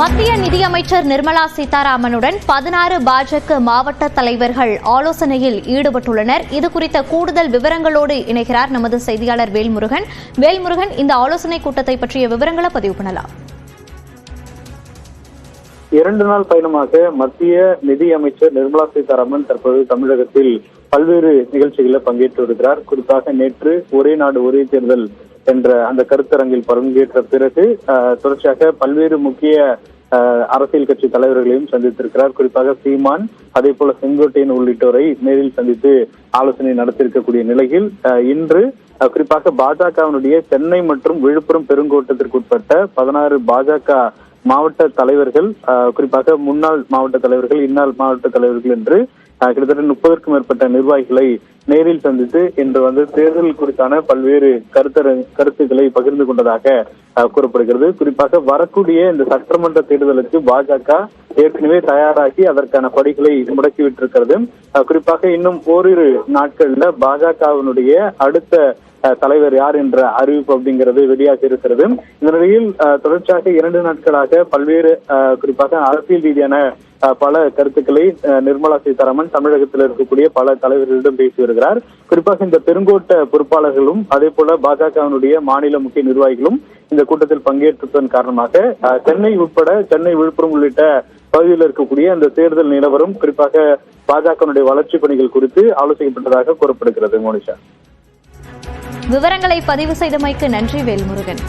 மத்திய நிதியமைச்சர் நிர்மலா சீதாராமனுடன் பதினாறு பாஜக மாவட்ட தலைவர்கள் ஆலோசனையில் ஈடுபட்டுள்ளனர். இது குறித்த கூடுதல் விவரங்களோடு இணைகிறார் நமது செய்தியாளர் வேல்முருகன். வேல்முருகன் இந்த ஆலோசனை கூட்டத்தை பற்றிய விவரங்களை பதிவு பண்ணலாம். இரண்டு நாள் பயணமாக மத்திய நிதி அமைச்சர் நிர்மலா சீதாராமன் தற்போது தமிழகத்தில் பல்வேறு நிகழ்ச்சிகளில் பங்கேற்று வருகிறார். குறிப்பாக நேற்று ஒரே நாடு ஒரே தேர்தல் என்ற அந்த கருத்தரங்கில் பங்கேற்ற பிறகு அஹ், தொடர்ச்சியாக பல்வேறு முக்கிய அஹ், அரசியல் கட்சி தலைவர்களையும் சந்தித்திருக்கிறார். குறிப்பாக சீமான் அதே போல செங்கோட்டையன் உள்ளிட்டோரை நேரில் சந்தித்து ஆலோசனை நடத்தியிருக்கக்கூடிய நிலையில் இன்று குறிப்பாக பாஜகவினுடைய சென்னை மற்றும் விழுப்புரம் பெருங்கோட்டத்திற்கு உட்பட்ட பதினாறு பாஜக மாவட்ட தலைவர்கள் குறிப்பாக முன்னாள் மாவட்ட தலைவர்கள் இந்நாள் மாவட்ட தலைவர்கள் என்று கிட்டத்தட்ட முப்பதற்கும் மேற்பட்ட நிர்வாகிகளை நேரில் சந்தித்து இன்று வந்து தேர்தல் குறித்தான பல்வேறு கருத்தர கருத்துக்களை பகிர்ந்து கொண்டதாக கூறப்படுகிறது. குறிப்பாக வரக்கூடிய இந்த சட்டமன்ற தேர்தலுக்கு பாஜக ஏற்கனவே தயாராகி அதற்கான படிகளை முடக்கிவிட்டிருக்கிறது. குறிப்பாக இன்னும் ஓரிரு நாட்கள்ல பாஜகவினுடைய அடுத்த தலைவர் யார் என்ற அறிவிப்பு அப்படிங்கிறது வெளியாக இருக்கிறது. இந்த நிலையில் தொடர்ச்சியாக இரண்டு நாட்களாக பல்வேறு குறிப்பாக அரசியல் ரீதியான பல கருத்துக்களை நிர்மலா சீதாராமன் தமிழகத்தில் இருக்கக்கூடிய பல தலைவர்களிடம் பேசி வருகிறார். குறிப்பாக இந்த பெருங்கோட்ட பொறுப்பாளர்களும் அதே போல பாஜகவினுடைய மாநில முக்கிய நிர்வாகிகளும் இந்த கூட்டத்தில் பங்கேற்றதன் காரணமாக அஹ், சென்னை உட்பட சென்னை விழுப்புரம் உள்ளிட்ட பகுதியில் இருக்கக்கூடிய அந்த தேர்தல் நிலவரம் குறிப்பாக பாஜகனுடைய வளர்ச்சி பணிகள் குறித்து ஆலோசிக்கப்பட்டதாக கூறப்படுகிறது மோனிஷா. விவரங்களை பதிவு செய்தமைக்கு நன்றி வேல்முருகன்.